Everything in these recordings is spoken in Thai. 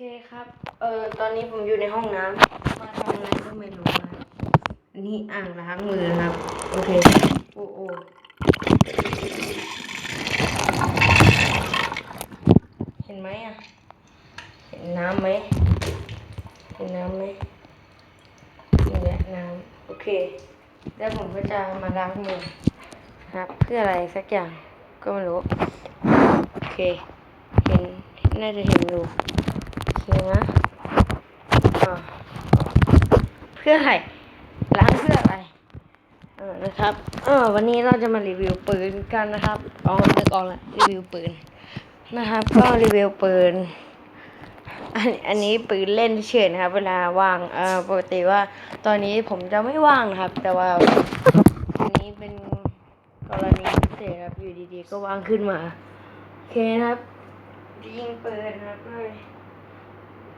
เคครับ เอ่อ ตอนนี้ผมอยู่ในห้องน้ำมาทำอะไรก็ไม่รู้นะอันนี้อ่างล้างมือครับ โอเค โอ้โอ้เห็นไหมอะ เห็นน้ำไหม เห็นน้ำไหมนี่แหละน้ำ โอเค แล้วผมก็จะมาล้างมือครับ เพื่ออะไรสักอย่างก็ไม่รู้ โอเค เห็น น่าจะเห็นอยู่ เคนะเพื่ออะไรล้างเพื่ออะไรเออนะครับ เออวันนี้เราจะมารีวิวปืนกันนะครับอ๋อนึกออกแล้วรีวิวปืนนะครับ ก็รีวิวปืนอันอันนี้ปืนเล่นเฉยนะครับ เวลาว่างเอ่อปกติว่าตอนนี้ผมจะไม่ว่างนะครับ แต่ว่าอันนี้เป็นกรณีพิเศษครับอยู่ดีๆ ก็ว่างขึ้นมาโอเคนะครับยิงปืนนะครับด้วย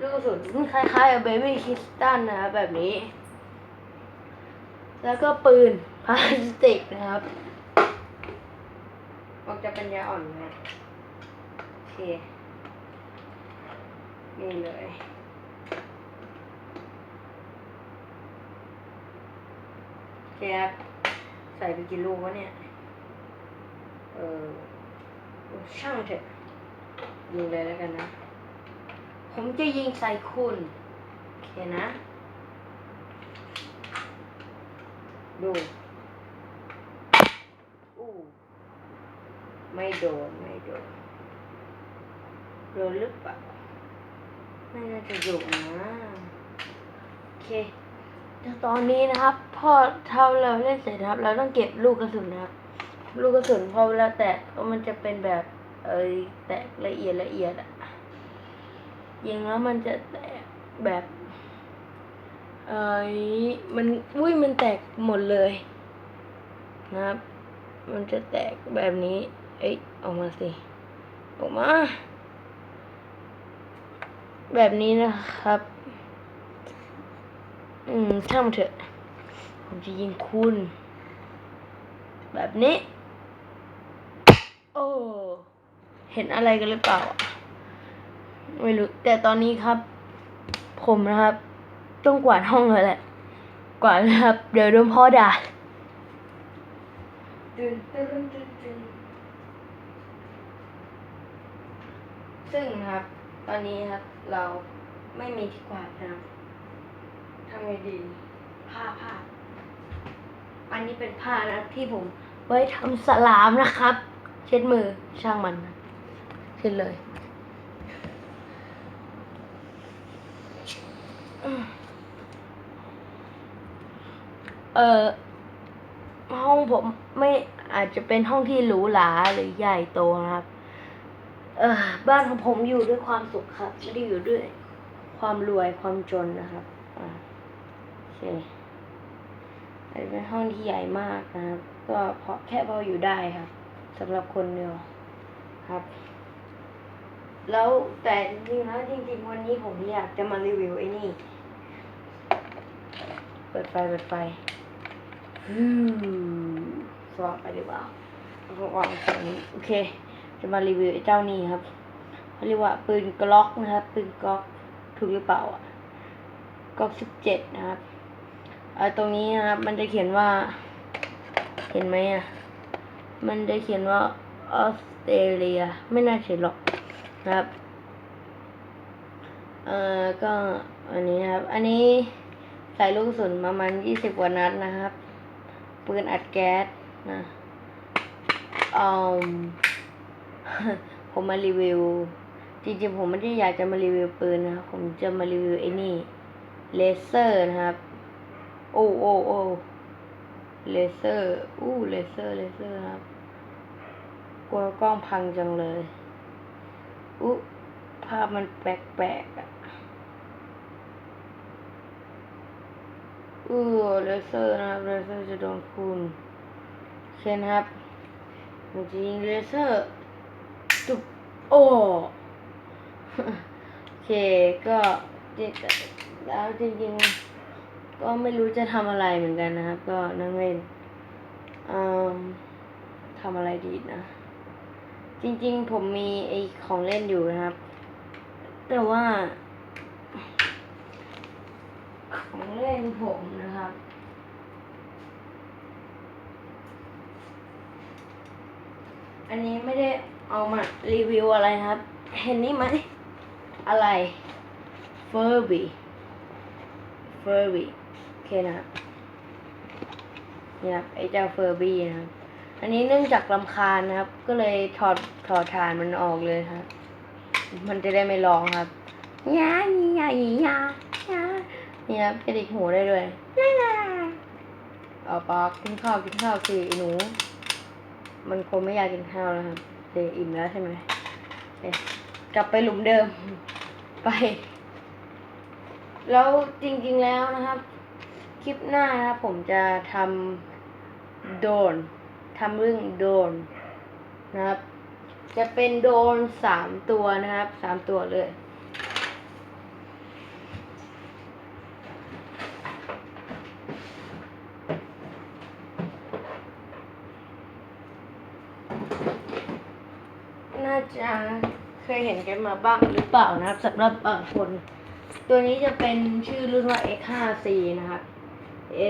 ลูกกระสุนคล้ายๆกับเบบี้คิสตันนะครับแบบนี้ แล้วก็ปืนพลาสติกนะครับออกจะปัญญาอ่อนนะโอเค นี่เลยแก๊สใส่ไปกี่ลูกวะเนี่ย เออช่างเถอะยิงเลยแล้วกันนะ ผมจะยิงใส่คุณโอเคนะ ดูอู้ไม่โดน ไม่โดน โดนหรือเปล่าไม่น่าจะอยู่นะโอเคแต่ตอนนี้นะครับ พอเท่าเราเล่นเสร็จครับ เราต้องเก็บลูกกระสุนนะครับ ลูกกระสุนพอเวลาแตกมันจะเป็นแบบ เอยแตกละเอียดละเอียดอะ ยิงแล้วมันจะแตกแบบเอยมันอุ้ยมันแตกหมดเลยนะครับ มันจะแตกแบบนี้ เอ้ยออกมาสิออกมา แบบนี้นะครับ อืมช่างมันเถอะ ผมจะยิงคุณ แบบนี้ โอ้ เห็นอะไรกันหรือเปล่า ไม่รู้ แต่ตอนนี้ครับ ผมนะครับ ต้องกวาดห้องเลยแหละ กวาดนะครับ เดี๋ยวโดนพ่อด่าตึนตึนตึนตึนซึ่งนะครับ ตอนนี้ครับ เราไม่มีที่กวาดนะครับทำไงดี ผ้าผ้าอันนี้เป็นผ้านะครับที่ผม ไว้ทำสลามนะครับ เช็ดมือช่างมันนะเช็ดเลย เออห้องผมไม่อาจจะเป็นห้องที่หรูหราหรือใหญ่โตนะครับ เออบ้านของผมอยู่ด้วยความสุขครับไม่ได้อยู่ด้วย ความรวยความจนนะครับอ่าโอเคอาจจะเป็นห้องที่ใหญ่มากนะครับ ก็พอแค่พออยู่ได้ครับสำหรับคนเดียวครับ แล้วแต่จริงๆแล้วจริงๆวันนี้ผมอยากจะมารีวิวไอ้นี่ เปิดไฟเปิดไฟ ฮึมสว่างไปหรือเปล่าสว่างแสงโอเค จะมารีวิวไอ้เจ้านี่ครับเขาเรียกว่าปืนกล็อกนะครับ ปืนกล็อกถูกหรือเปล่าอะกล็อกสิบเจ็ดนะครับเออตรงนี้นะครับ มันจะเขียนว่า เห็นไหมอะ มันจะเขียนว่าออสเตรเลีย ไม่น่าเขียนหรอกนะครับ เอ่อ ก็อันนี้นะครับ อันนี้ใส่ลูกกระสุนประมาณยี่สิบกว่านัดนะครับ ปืนอัดแก๊สนะอืมผมมารีวิว จริงๆ ผมไม่ได้อยากจะมารีวิวปืนนะผมจะมารีวิวไอ้นี่เลเซอร์นะครับ โอ้โอ้โอ้เลเซอร์อู้เลเซอร์เลเซอร์ครับกลัวกล้องพังจังเลยอู้ภาพมันแปลกๆอะ อู้เลเซอร์นะครับเลเซอร์จะโดนคุณโอเคนะครับผมจะยิงเลเซอร์จุบโอ้โอเคก็จริงแล้วจริงๆ ก็ไม่รู้จะทำอะไรเหมือนกันนะครับ ก็นั่งเล่นทำอะไรดีนะ จริงๆ ผมมีไอของเล่นอยู่นะครับ แต่ว่า ของเล่นผมนะครับอันนี้ไม่ได้เอามารีวิวอะไรครับ เห็นนี่ไหมอะไรเฟอร์บี้เฟอร์บี้โอเคนะครับนี่ครับไอเจ้าเฟอร์บี้นะครับอันนี้เนื่องจากลำคาญนะครับ ก็เลยถอดถอดฐานมันออกเลยครับ มันจะได้ไม่ร้องครับยาหยาหยา นี่ยครับกระดิกหูได้ด้วยเอาปากกินข้าวกินข้าวสิไอหนู มันคงไม่อยากกินข้าวแล้วครับเดี๋ยอิ่มแล้วใช่ไหมเอ๊ะกลับไปหลุมเดิม ไป แล้วจริงๆแล้วนะครับ คลิปหน้านะครับผมจะทำโดนทำเรื่องโดนนะครับ จะเป็นโดนสามตัวนะครับสามตัวเลย น่าจะเค ยเห็นกันมาบ้างหรือเปล่านะครับสำหรับบางคน ตัวนี้จะเป็นชื่อรุ่นว่า X5C นะครับ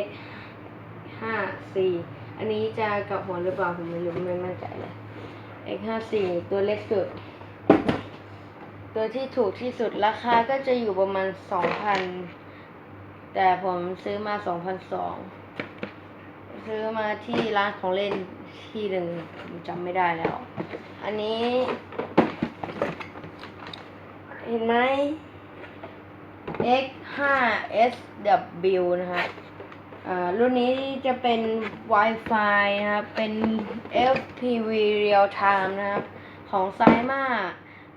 X5C อันนี้จะกลับหัวหรือเปล่าผมไม่รู้ไม่มั่นใจเลย X54 ตัวเล็กสุด ตัวที่ถูกที่สุดราคาก็จะอยู่ประมาณ 2,000 แต่ผมซื้อมา 2,200 ซื้อมาที่ร้านของเล่นที่หนึ่งจำไม่ได้แล้ว อันนี้ เห็นไหม X5SW นะคะอ่ารุ่นนี้จะเป็น Wi-Fi นะครับ เป็น FPV Real Time นะครับ ของไซมา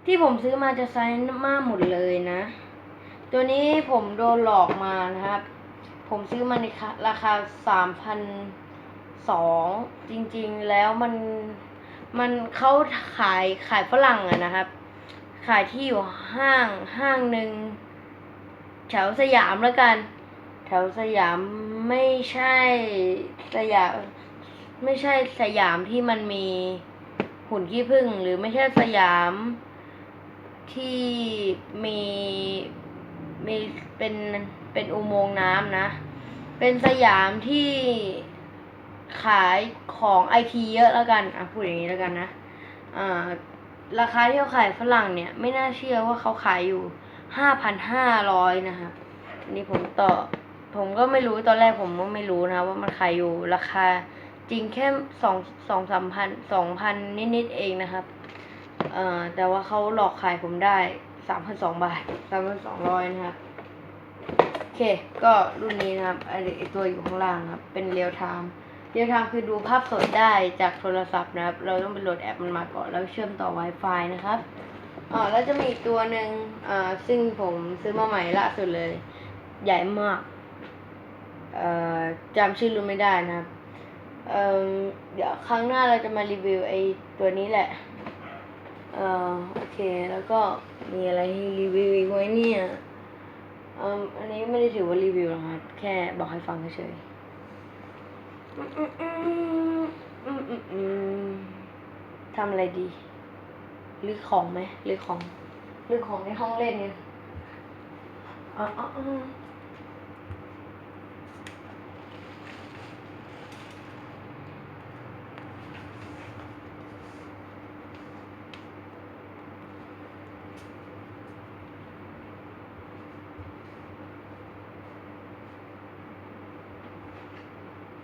ที่ผมซื้อมาจะไซมาหมดเลยนะ ตัวนี้ผมโดนหลอกมานะครับ ผมซื้อมาในราคาสามพันสองจริงๆแล้วมันมันเขาขายขายฝรั่งอะนะครับ ขายที่อยู่ห้างห้างหนึ่งแถวสยามแล้วกัน แถวสยามไม่ใช่สยาม ไม่ใช่สยามที่มันมีหุ่นขี้ผึ้งหรือไม่ใช่สยามที่มีมีเป็นเป็นอุโมงค์น้ำนะ เป็นสยามที่ขายของไอทีเยอะแล้วกัน อะพูดอย่างนี้แล้วกันนะ อ่า ราคาที่เขาขายฝรั่งเนี่ย ไม่น่าเชื่อว่าเขาขายอยู่ห้าพันห้าร้อยนะคะอันนี้ผมต่อ ผมก็ไม่รู้ตอนแรกผมก็ไม่รู้นะ ว่ามันขายอยู่ราคาจริงแค่สองสองสามพันสองพันนิดๆเองนะครับ เอ่อแต่ว่าเขาหลอกขายผมได้สามพันสองบาทสามพันสองร้อยนะครับโอเค ก็รุ่นนี้นะครับไอไอ้ตัวอยู่ข้างล่างครับ เป็นเรียลไทม์ เรียลไทม์คือดูภาพสดได้จากโทรศัพท์นะครับ เราต้องไปโหลดแอปมันมาก่อนแล้วเชื่อมต่อ Wi-Fi นะครับอ่าแล้วจะมีอีกตัวหนึ่งอ่าซึ่งผมซื้อมาใหม่ล่าสุดเลย ใหญ่มากเอ่อจำชื่อรุ่นไม่ได้นะครับเอ่อเดี๋ยวครั้งหน้าเราจะมารีวิวไอ้ตัวนี้แหละเอ่อโอเคแล้วก็มีอะไรให้รีวิวอีกไหมเนี่ยอ่ออันนี้ไม่ได้ถือว่ารีวิวนะครับแค่บอกให้ฟังเฉยๆอืมอืมอืมอืมอืม ทำอะไรดีรื้อของไหมรื้อของรื้อของในห้องเล่นเนี่ยอ๋ออ๋ออ๋อ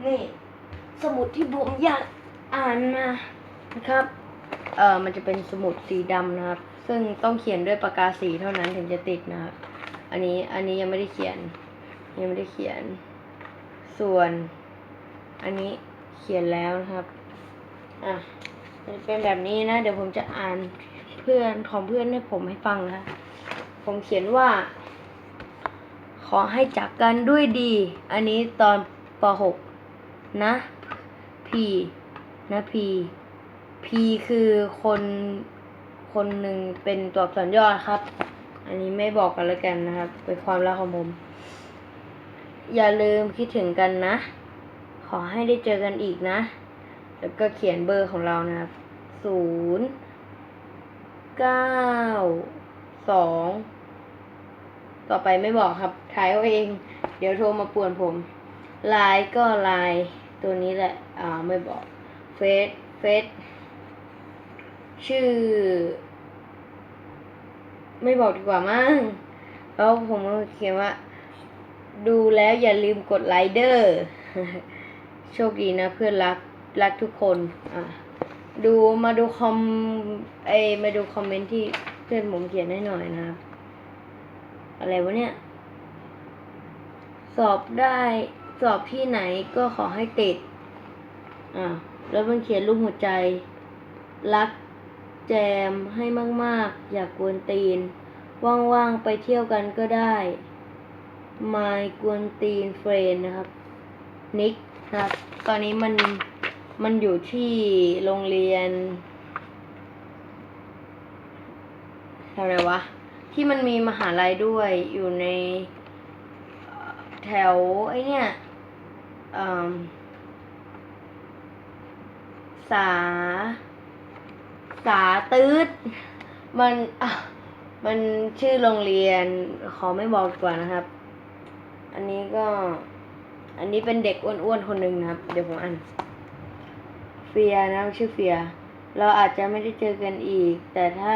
นี่ ส มุดที่ผมอยากอ่านมานะครับ เอ่อ มันจะเป็นสมุดสีดำนะครับ ซึ่งต้องเขียนด้วยปากกาสีเท่านั้นถึงจะติดนะครับ อันนี้ อันนี้ยังไม่ได้เขียน ยังไม่ได้เขียน ส่วน อันนี้เขียนแล้วนะครับ อะมันจะเป็นแบบนี้นะ เดี๋ยวผมจะอ่านเพื่อนของเพื่อนให้ผมให้ฟังนะ ผมเขียนว่า ขอให้จากกันด้วยดี อันนี้ตอนป .6 นะ P นะ P P คือคนคนหนึ่งเป็นตัวอักษรย่อครับ อันนี้ไม่บอกกันแล้วกันนะครับเป็นความลับของผมอย่าลืมคิดถึงกันนะ ขอให้ได้เจอกันอีกนะ แล้วก็เขียนเบอร์ของเรานะครับศูนย์เก้าสองต่อไปไม่บอกครับถ่ายเอาเอง เดี๋ยวโทรมาป่วนผมไลน์ก็ไลน์ ตัวนี้แหละ อ่า ไม่บอก เฟซเฟซชื่อ ไม่บอกดีกว่ามั้ง แล้วผมก็เขียนว่า ดูแล้วอย่าลืมกดไลค์เดอร์ โชคดีนะเพื่อนรัก รักทุกคน อะ ดูมาดูคอมไอมาดูคอมเมนต์ที่เพื่อนผมเขียนให้หน่อยนะครับ อะไรวะเนี่ย สอบได้ สอบที่ไหนก็ขอให้ติด อะแล้วมันเขียนรูปหัวใจ รักแจมให้มากๆ อยากกวนตีน ว่างๆ ไปเที่ยวกันก็ได้ My กวนตีนเฟรนนะครับนิกครับ ตอนนี้มันมันอยู่ที่โรงเรียนอะไรวะ ที่มันมีมหาลัยด้วยอยู่ในแถวไอเนี่ย สา สาตืดมันอะมันชื่อโรงเรียนขอไม่บอกดีกว่านะครับ อันนี้ก็ อันนี้เป็นเด็กอ้วนๆคนหนึ่งนะครับ เดี๋ยวผมอ่านเฟียนะชื่อเฟีย เราอาจจะไม่ได้เจอกันอีก แต่ถ้า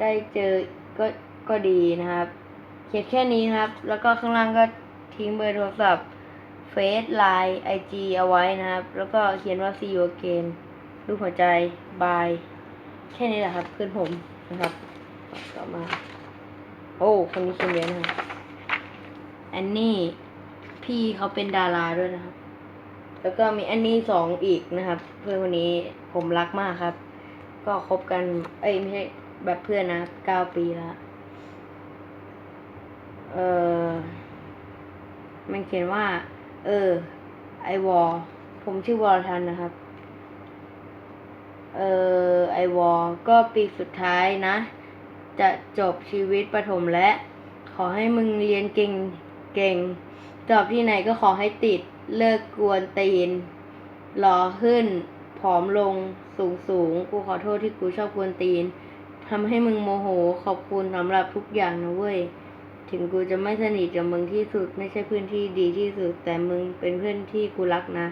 ได้เจอก็ก็ดีนะครับ เขียนแค่นี้ครับ แล้วก็ข้างล่างก็ทิ้งเบอร์โทรศัพท์ เฟซไลน์ไอจีเอาไว้นะครับ แล้วก็เขียนว่า see you again รูปหัวใจบายแค่นี้แหละครับเพื่อนผมนะครับต่อมา โอ้คนนี้เขียนเยอะนะครับแอนนี่พี่เขาเป็นดาราด้วยนะครับ แล้วก็มีอันนี้สองอีกนะครับ เพื่อนคนนี้ผมรักมากครับ ก็คบกัน เอ้ยไม่ใช่แบบเพื่อนนะเก้าปีแล้วเออมันเขียนว่า เออ ไอวอผมชื่อวอลทันนะครับ เออ ไอวอก็ปีสุดท้ายนะ จะจบชีวิตประถมและ ขอให้มึงเรียนเก่งเก่งสอบที่ไหนก็ขอให้ติดเลิกกวนตีนหล่อขึ้น ผอมลงสูงสูงกูขอโทษที่กูชอบกวนตีนทำให้มึงโมโหขอบคุณสำหรับทุกอย่างนะเว้ย ถึงกูจะไม่สนิทกับมึงที่สุด ไม่ใช่เพื่อนที่ดีที่สุด แต่มึงเป็นเพื่อนที่กูรักนะ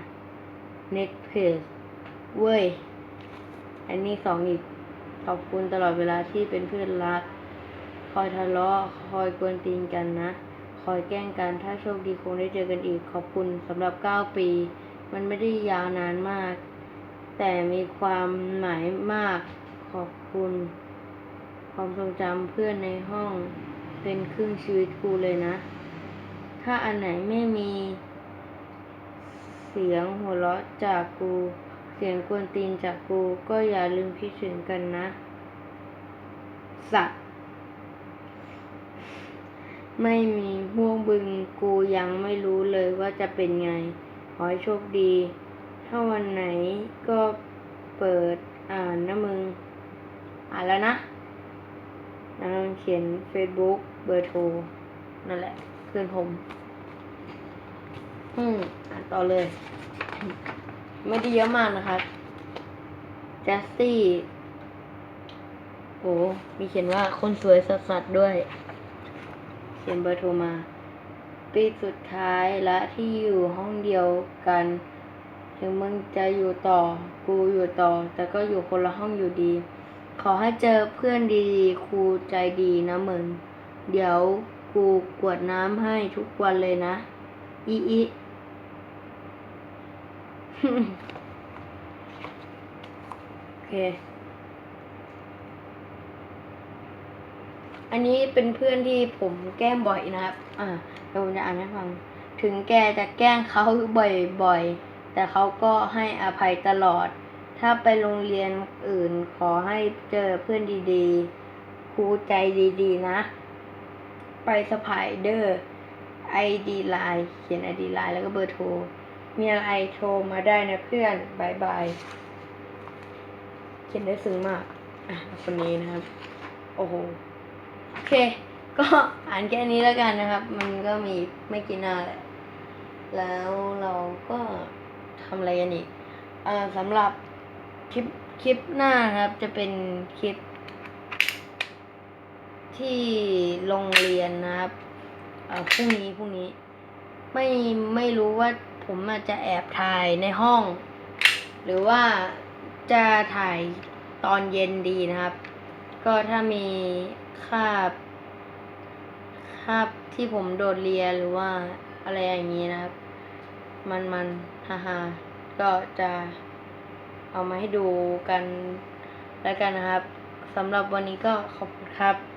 next page เว้ย อันนี้สองอีก ขอบคุณตลอดเวลาที่เป็นเพื่อนรัก คอยทะเลาะ คอยกวนตีนกันนะ คอยแกล้งกัน ถ้าโชคดีคงได้เจอกันอีก ขอบคุณสำหรับเก้าปี มันไม่ได้ยาวนานมาก แต่มีความหมายมาก ขอบคุณ ความทรงจำเพื่อนในห้อง เป็นครึ่งชีวิตกูเลยนะ ถ้าอันไหนไม่มี เสียงหัวเราะจากกู เสียงกวนตีนจากกู ก็อย่าลืมคิดถึงกันนะ สัตว์ ไม่มีห่วงบึงกูยังไม่รู้เลยว่าจะเป็นไง ขอให้โชคดี ถ้าวันไหนก็เปิดอ่านนะมึง อ่านแล้วนะแล้วมันเขียน Facebook เบอร์โทร นั่นแหละ เพื่อนผมอืมอ่านต่อเลย ไม่ได้เยอะมากนะครับจัสตี้โหมีเขียนว่าคนสวยสัสๆด้วย เขียนเบอร์โทรมา ปีสุดท้ายและที่อยู่ห้องเดียวกัน ถึงมึงจะอยู่ต่อ กูอยู่ต่อ แต่ก็อยู่คนละห้องอยู่ดี ขอให้เจอเพื่อนดีๆครูใจดีนะมึง เดี๋ยวกูกวดน้ำให้ทุกวันเลยนะ อีอีโอเค อันนี้เป็นเพื่อนที่ผมแกล้งบ่อยนะครับ อ่าเดี๋ยวผมจะอ่านให้ฟัง ถึงแกจะแกล้งเขาบ่อยๆ แต่เขาก็ให้อภัยตลอด ถ้าไปโรงเรียนอื่นขอให้เจอเพื่อนดีๆ ครูใจดีๆ นะ ไปสปายเดอร์ไอดีไลน์เขียนไอดีไลน์แล้วก็เบอร์โทร มีอะไรโทรมาได้นะเพื่อนบายบาย เขียนได้ซึ้งมาก อะคนนี้นะครับ โอ้โห โอเค ก็อ่านแค่นี้แล้วกันนะครับ มันก็มีไม่กี่หน้าแหละ แล้วเราก็ทำอะไรกันอีกอ่าสำหรับคลิปคลิปหน้านะครับ จะเป็นคลิป ที่โรงเรียนนะครับพรุ่งนี้พรุ่งนี้ ไม่ไม่รู้ว่าผมอาจจะแอบถ่ายในห้อง หรือว่าจะถ่ายตอนเย็นดีนะครับ ก็ถ้ามีคาบคาบที่ผมโดดเรียนหรือว่าอะไรอย่างนี้นะครับ มันมันฮ่าฮ่าก็จะเอามาให้ดูกันแล้วกันนะครับสำหรับวันนี้ก็ขอบคุณครับ